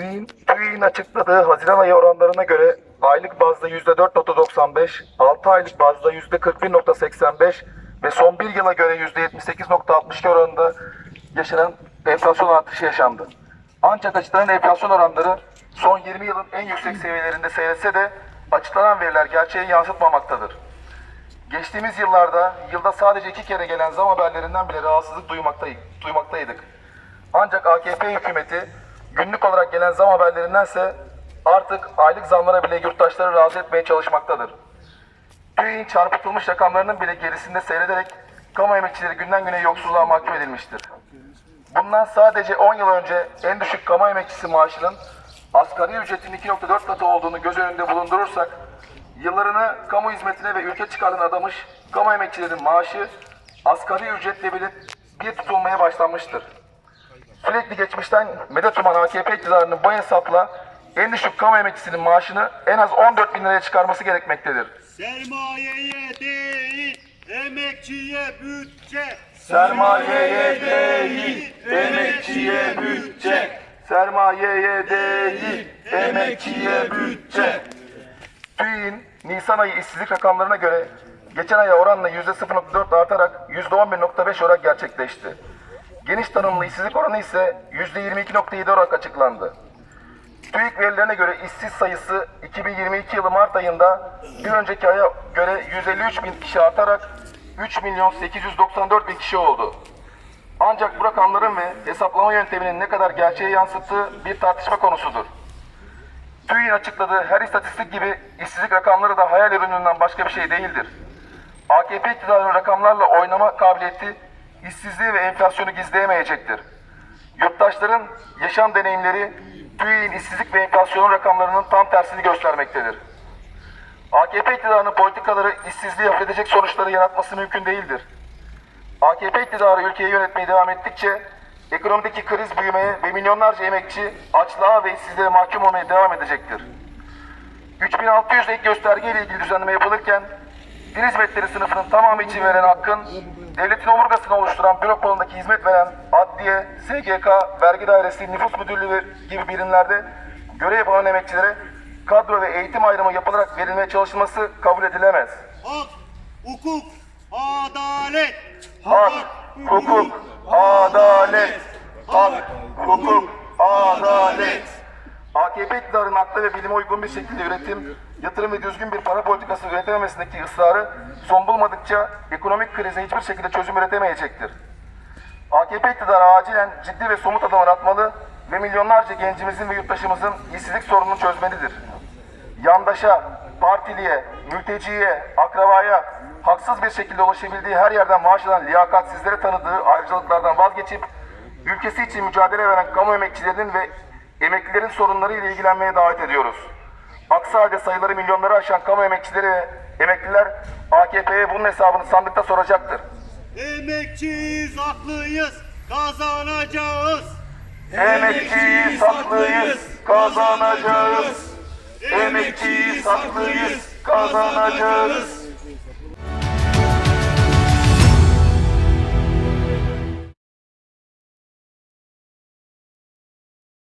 TÜİ'nin, TÜİ'nin açıkladığı Haziran ayı oranlarına göre aylık bazda %4.95, 6 aylık bazda %41.85 ve son bir yıla göre %78.62 oranında yaşanan enflasyon artışı yaşandı. Ancak açıklanan enflasyon oranları son 20 yılın en yüksek seviyelerinde seyretse de açıklanan veriler gerçeği yansıtmamaktadır. Geçtiğimiz yıllarda yılda sadece iki kere gelen zam haberlerinden bile rahatsızlık duymaktaydık. Ancak AKP hükümeti günlük olarak gelen zam haberlerindense artık aylık zamlara bile yurttaşları razı etmeye çalışmaktadır. TÜİ'nin çarpıtılmış rakamlarının bile gerisinde seyrederek kamu emekçileri günden güne yoksulluğa mahkum edilmiştir. Bundan sadece 10 yıl önce en düşük kamu emekçisi maaşının asgari ücretin 2.4 katı olduğunu göz önünde bulundurursak, yıllarını kamu hizmetine ve ülke çıkarına adamış kamu emekçilerin maaşı asgari ücretle bile bir tutulmaya başlanmıştır. Sürekli geçmişten medet uman AKP iktidarının bu hesapla en düşük kamu emekçisinin maaşını en az 14 bin liraya çıkarması gerekmektedir. Sermayeye değil, emekçiye bütçe. Sermayeye değil, emekçiye bütçe. Sermayeye değil, emekçiye bütçe. TÜİ'nin Nisan ayı işsizlik rakamlarına göre geçen aya oranla %0.4 artarak %11.5 olarak gerçekleşti. Geniş tanımlı işsizlik oranı ise %22.7 olarak açıklandı. TÜİK verilerine göre işsiz sayısı 2022 yılı Mart ayında bir önceki aya göre 153 bin kişi artarak 3 milyon 894 bin kişi oldu. Ancak bu rakamların ve hesaplama yönteminin ne kadar gerçeğe yansıttığı bir tartışma konusudur. TÜİ'nin açıkladığı her istatistik gibi işsizlik rakamları da hayal ürününden başka bir şey değildir. AKP iktidarının rakamlarla oynama kabiliyeti işsizliği ve enflasyonu gizleyemeyecektir. Yurttaşların yaşam deneyimleri TÜİ'nin işsizlik ve enflasyon rakamlarının tam tersini göstermektedir. AKP iktidarının politikaları işsizliği hafifletecek sonuçları yaratması mümkün değildir. AKP iktidarı ülkeyi yönetmeye devam ettikçe ekonomideki kriz büyümeye ve milyonlarca emekçi açlığa ve işsizliğe mahkum olmaya devam edecektir. 3600 ek gösterge ile ilgili düzenleme yapılırken din hizmetleri sınıfının tamamı için verilen hakkın devletin omurgasını oluşturan büro kolundaki hizmet veren adliye, SGK, vergi dairesi, nüfus müdürlüğü gibi birimlerde görev yapan emekçilere kadro ve eğitim ayrımı yapılarak verilmeye çalışılması kabul edilemez. Hak, hukuk, adalet. Hak, hukuk, adalet. Hak, hukuk, adalet. AKP iktidarının akla ve bilime uygun bir şekilde üretim, yatırım ve düzgün bir para politikası üretememesindeki ısrarı son bulmadıkça ekonomik krize hiçbir şekilde çözüm üretemeyecektir. AKP iktidarı acilen ciddi ve somut adımlar atmalı ve milyonlarca gencimizin ve yurttaşımızın işsizlik sorununu çözmelidir. Yandaşa, partiliye, mülteciye, akrabaya haksız bir şekilde ulaşabildiği her yerden maaş alan liyakatsizlere tanıdığı ayrıcalıklardan vazgeçip ülkesi için mücadele veren kamu emekçilerinin ve emeklilerin sorunlarıyla ilgilenmeye davet ediyoruz. Aksi halde sayıları milyonları aşan kamu emekçileri ve emekliler AKP'ye bunun hesabını sandıkta soracaktır. Emekçiyiz, haklıyız, kazanacağız. Emekçiyiz, haklıyız, kazanacağız. Emekçiyiz, haklıyız, kazanacağız.